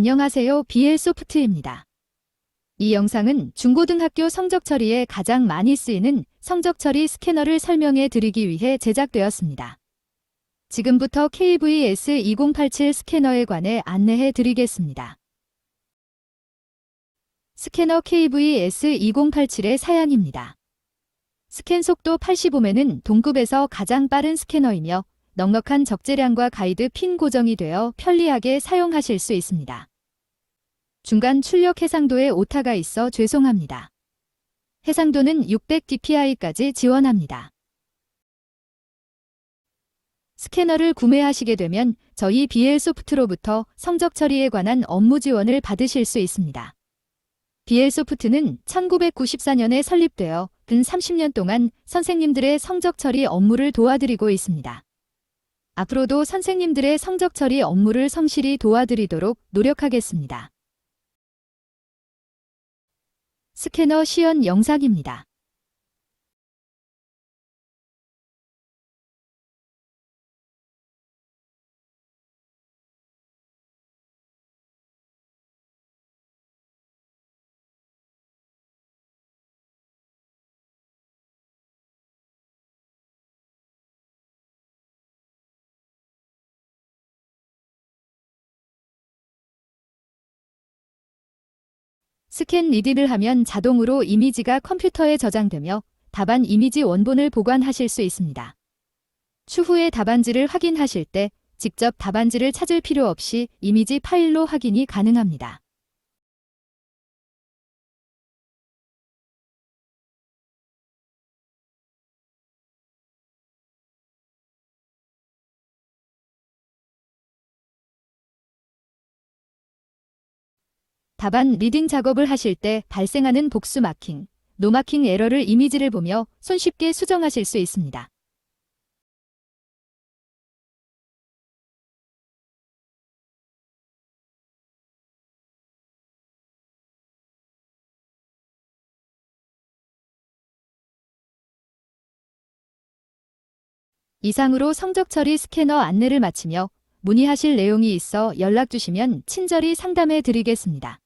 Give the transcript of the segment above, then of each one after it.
안녕하세요. BL소프트입니다. 이 영상은 중고등학교 성적 처리에 가장 많이 쓰이는 성적 처리 스캐너를 설명해 드리기 위해 제작되었습니다. 지금부터 KVS2087 스캐너에 관해 안내해 드리겠습니다. 스캐너 KVS2087의 사양입니다. 스캔 속도 85매는 동급에서 가장 빠른 스캐너이며 넉넉한 적재량과 가이드 핀 고정이 되어 편리하게 사용하실 수 있습니다. 중간 출력 해상도에 오타가 있어 죄송합니다. 해상도는 600dpi까지 지원합니다. 스캐너를 구매하시게 되면 저희 BL소프트로부터 성적 처리에 관한 업무 지원을 받으실 수 있습니다. BL소프트는 1994년에 설립되어 근 30년 동안 선생님들의 성적 처리 업무를 도와드리고 있습니다. 앞으로도 선생님들의 성적 처리 업무를 성실히 도와드리도록 노력하겠습니다. 스캐너 시연 영상입니다. 스캔 리드를 하면 자동으로 이미지가 컴퓨터에 저장되며 답안 이미지 원본을 보관하실 수 있습니다. 추후에 답안지를 확인하실 때 직접 답안지를 찾을 필요 없이 이미지 파일로 확인이 가능합니다. 답안 리딩 작업을 하실 때 발생하는 복수 마킹, 노마킹 에러를 이미지를 보며 손쉽게 수정하실 수 있습니다. 이상으로 성적 처리 스캐너 안내를 마치며 문의하실 내용이 있어 연락 주시면 친절히 상담해 드리겠습니다.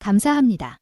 감사합니다.